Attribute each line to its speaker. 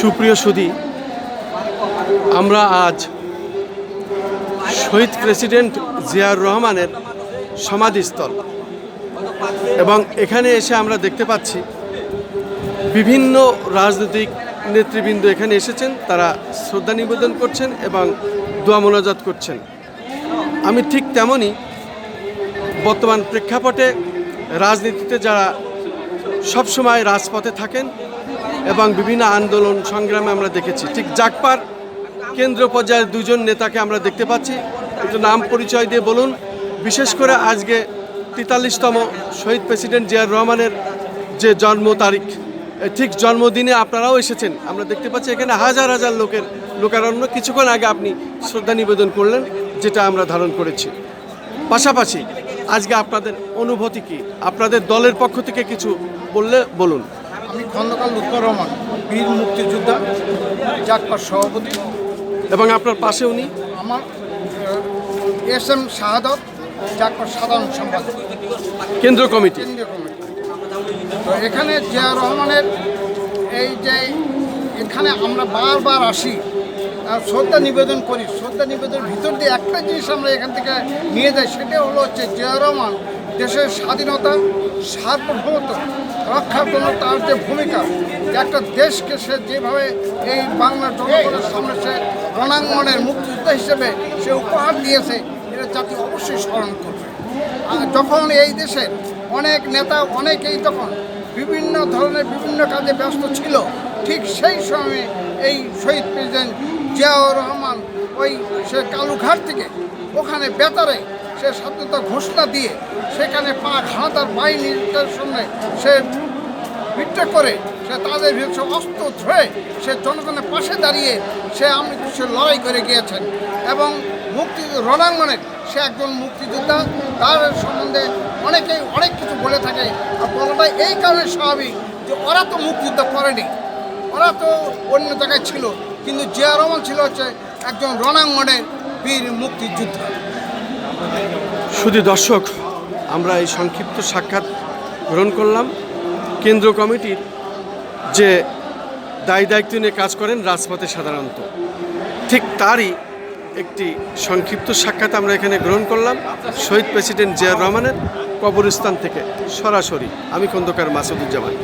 Speaker 1: সুপ্রিয় সুদী আমরা আজ শহীদ প্রেসিডেন্ট জিয়াউর রহমানের সমাধিস্থল এবং এখানে এসে আমরা দেখতে পাচ্ছি বিভিন্ন রাজনৈতিক নেতৃবৃন্দ এখানে এসেছেন, তারা শ্রদ্ধা নিবেদন করছেন এবং দোয়া মোনাজাত করছেন। আমি ঠিক তেমনই বর্তমান প্রেক্ষাপটে রাজনীতিতে যারা সবসময় রাজপথে থাকেন এবং বিভিন্ন আন্দোলন সংগ্রামে আমরা দেখেছি। ঠিক জাকপার কেন্দ্র পর্যায়ের দুজন নেতাকে আমরা দেখতে পাচ্ছি। একটু নাম পরিচয় দিয়ে বলুন। বিশেষ করে আজকে তেতাল্লিশতম শহীদ প্রেসিডেন্ট জিয়াউর রহমানের যে জন্ম তারিখ ঠিক জন্মদিনে আপনারাও এসেছেন। আমরা দেখতে পাচ্ছি এখানে হাজার হাজার লোকের লোকারণ্য। কিছুক্ষণ আগে আপনি শ্রদ্ধা নিবেদন করলেন, যেটা আমরা ধারণ করেছি। পাশাপাশি আজকে আপনাদের অনুভূতি কি? আপনাদের দলের পক্ষ থেকে কিছু বললে বলুন।
Speaker 2: আমি খন্দকার লুৎফর রহমান বীর মুক্তিযোদ্ধা জাকপার সভাপতি।
Speaker 1: এবং আপনার পাশে উনি?
Speaker 2: আমার এস এম শাহাদত জাকপার সাধারণ সম্পাদক।
Speaker 1: কেন্দ্র কমিটি।
Speaker 2: কেন্দ্রীয় কমিটি। তো এখানে জিয়া রহমানের এই যে এখানে আমরা বারবার আসি আর শ্রদ্ধা নিবেদন করি। শ্রদ্ধা নিবেদনের ভিতর দিয়ে একটা জিনিস আমরা এখান থেকে নিয়ে যাই সেটা হলো হচ্ছে জিয়া রহমান দেশের স্বাধীনতা সার্বভৌমত্ব। রক্ষার জন্য তার যে ভূমিকা একটা দেশকে সে যেভাবে এই বাংলার জনগণের সামনে সে রণাঙ্গনের মুক্তিযোদ্ধা হিসেবে সে উপহার দিয়েছে, এটা জাতি অবশ্যই স্মরণ করবে। যখন এই দেশের অনেক নেতা, অনেকেই তখন বিভিন্ন ধরনের বিভিন্ন কাজে ব্যস্ত ছিল, ঠিক সেই সময়ে এই শহীদ প্রেসিডেন্ট জিয়াউর রহমান ওই সে কালুঘাট থেকে ওখানে বেতারে সে স্বাধীনতা ঘোষণা দিয়ে সেখানে পাক হানাদার বাহিনীর সঙ্গে সে বিট্রে করে, সে তাদের বিরুদ্ধে অস্ত্র ধরে সে জনগণের পাশে দাঁড়িয়ে সে আমি সে লড়াই করে গিয়েছেন এবং মুক্তি রণাঙ্গনের সে একজন মুক্তিযোদ্ধা। তার সম্বন্ধে অনেকেই অনেক কিছু বলে থাকে। আর বলাটা এই কারণে স্বাভাবিক যে ওরা তো মুক্তিযুদ্ধ করেনি। ওরা তো অন্য জায়গায় ছিল। কিন্তু জিয়া রহমান ছিল হচ্ছে একজন রণাঙ্গনের বীর মুক্তিযোদ্ধা।
Speaker 1: শুধু দর্শক, আমরা এই সংক্ষিপ্ত সাক্ষাৎ গ্রহণ করলাম। কেন্দ্র কমিটির যে দায় দায়িত্ব নিয়ে কাজ করেন রাজপথে সাধারণত, ঠিক তারই একটি সংক্ষিপ্ত সাক্ষাৎ আমরা এখানে গ্রহণ করলাম। শহীদ প্রেসিডেন্ট জিয়াউর রহমানের কবরস্থান থেকে সরাসরি আমি খন্দকার মাসুদুজ্জামান।